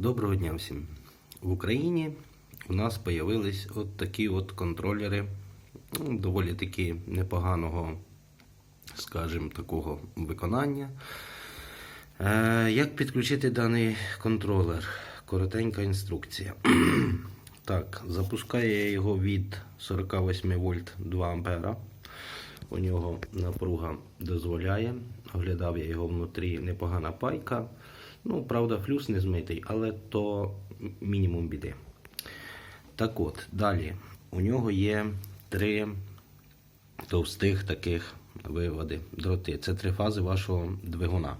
Доброго дня всім. В Україні у нас з'явились от такі от контролери доволі таки непоганого, скажімо, такого виконання. Е, як підключити даний контролер? Коротенька інструкція. так, запускаю я його від 48 вольт 2 ампера. У нього напруга дозволяє. Оглядав я його внутрі непогана пайка. Ну, правда, флюс не змитий, але то мінімум біди. Так от, далі. У нього є три товстих таких виводи, дроти. Це три фази вашого двигуна.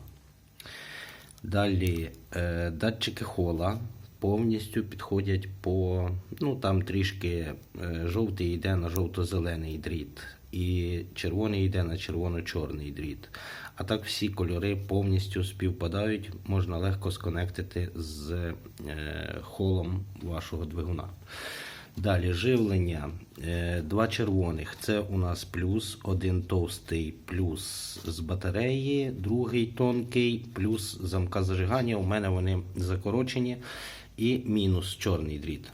Далі е, датчики хола повністю підходять по. Ну там трішки е, жовтий йде на жовто-зелений дріт, і червоний йде на червоно-чорний дріт. А так всі кольори повністю співпадають, можна легко сконектити з е, холом вашого двигуна. Далі живлення. Е, Два червоних. Це у нас плюс, один товстий плюс з батареї, другий тонкий, плюс замка зажигання. У мене вони закорочені. І мінус чорний дріт.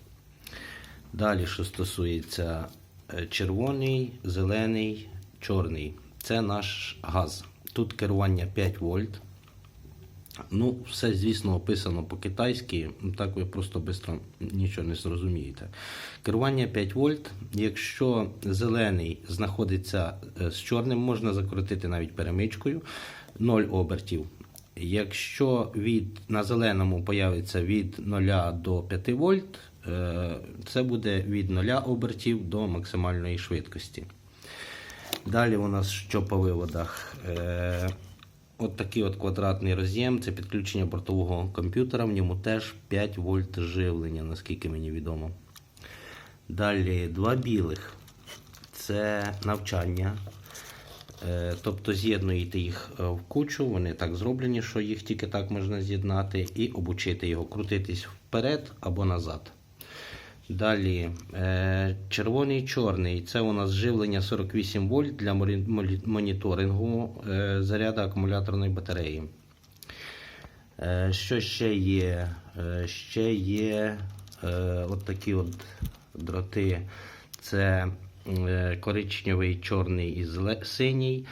Далі, що стосується е, червоний, зелений, чорний. Це наш газ. Тут керування 5 вольт. Ну, все, звісно, описано по-китайськи, так ви просто швидко нічого не зрозумієте. Керування 5 вольт. Якщо зелений знаходиться е, з чорним, можна закрутити навіть перемичкою 0 обертів. Якщо від, на зеленому появиться від 0 до 5 вольт, е, це буде від 0 обертів до максимальної швидкості. Далі у нас що по виводах? Е, От такий от квадратний роз'єм, це підключення бортового комп'ютера, в ньому теж 5 вольт живлення, наскільки мені відомо. Далі два білих це навчання. Е, Тобто з'єднуєте їх е, в кучу, вони так зроблені, що їх тільки так можна з'єднати, і обучити його крутитись вперед або назад. Далі е, червоний чорний це у нас живлення 48 вольт для моніторингу е, заряду акумуляторної батареї. Е, Що ще є? Ще є от такі от дроти. Це коричневий, чорний і синій.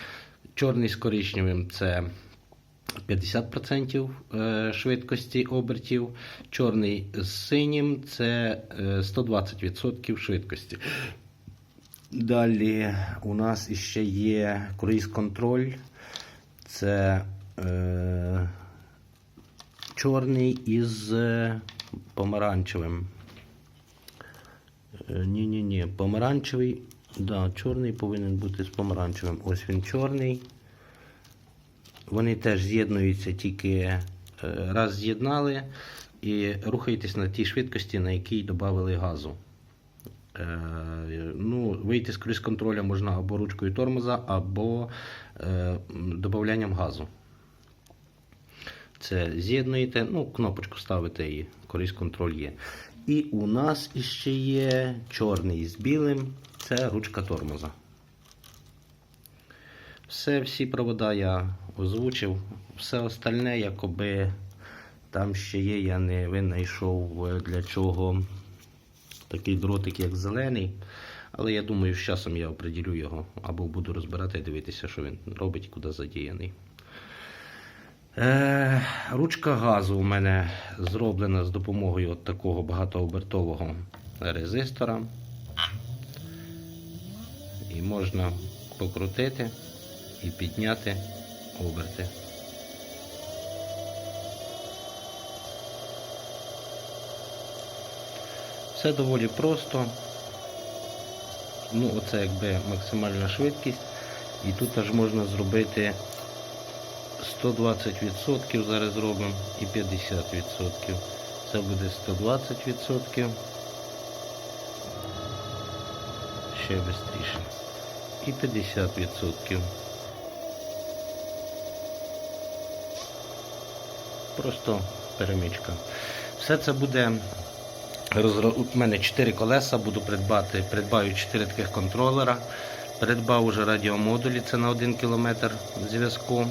Чорний з коричневим це 50% е, швидкості обертів. Чорний з синім це е, 120% швидкості. Далі у нас іще є круїз-контроль. Це е, чорний із е, помаранчевим. Е, Ні-ні-ні, помаранчевий. Да, чорний повинен бути з помаранчевим. Ось він чорний. Вони теж з'єднуються тільки е, раз з'єднали і рухаєтесь на тій швидкості, на якій додали газу. Е, ну, вийти з круїз контроля можна або ручкою тормоза, або е, додаванням газу. Це з'єднуєте, ну, кнопочку ставите і круїз контроль є. І у нас іще є чорний з білим, це ручка тормоза. Все, всі провода я озвучив. Все остальне, якоби там ще є, я не винайшов е, для чого такий дротик, як зелений. Але я думаю, з часом я оприділю його або буду розбирати і дивитися, що він робить куди задіяний. Е, ручка газу у мене зроблена з допомогою от такого багатообертового резистора. І можна покрутити і підняти оберти. Все доволі просто. Ну, оце якби максимальна швидкість. І тут аж можна зробити 120% зараз зробимо і 50%. Це буде 120%. Ще швидше. І 50%. Просто перемичка. Все це буде. У мене 4 колеса, буду придбати. Придбаю 4 таких контролера. Придбав уже радіомодулі, це на 1 км зв'язку.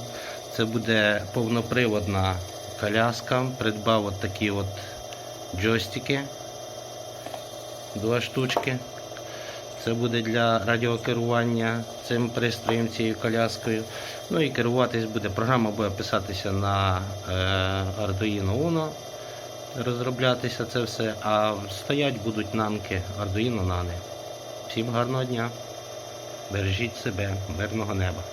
Це буде повноприводна коляскам. Придбав от такі от джойстики. Два штучки. Це буде для радіокерування цим пристроєм, цією коляскою. Ну і керуватись буде. Програма буде писатися на е, Arduino Uno, розроблятися це все, а стоять будуть намки Arduino Nano. Всім гарного дня. Бережіть себе, мирного неба.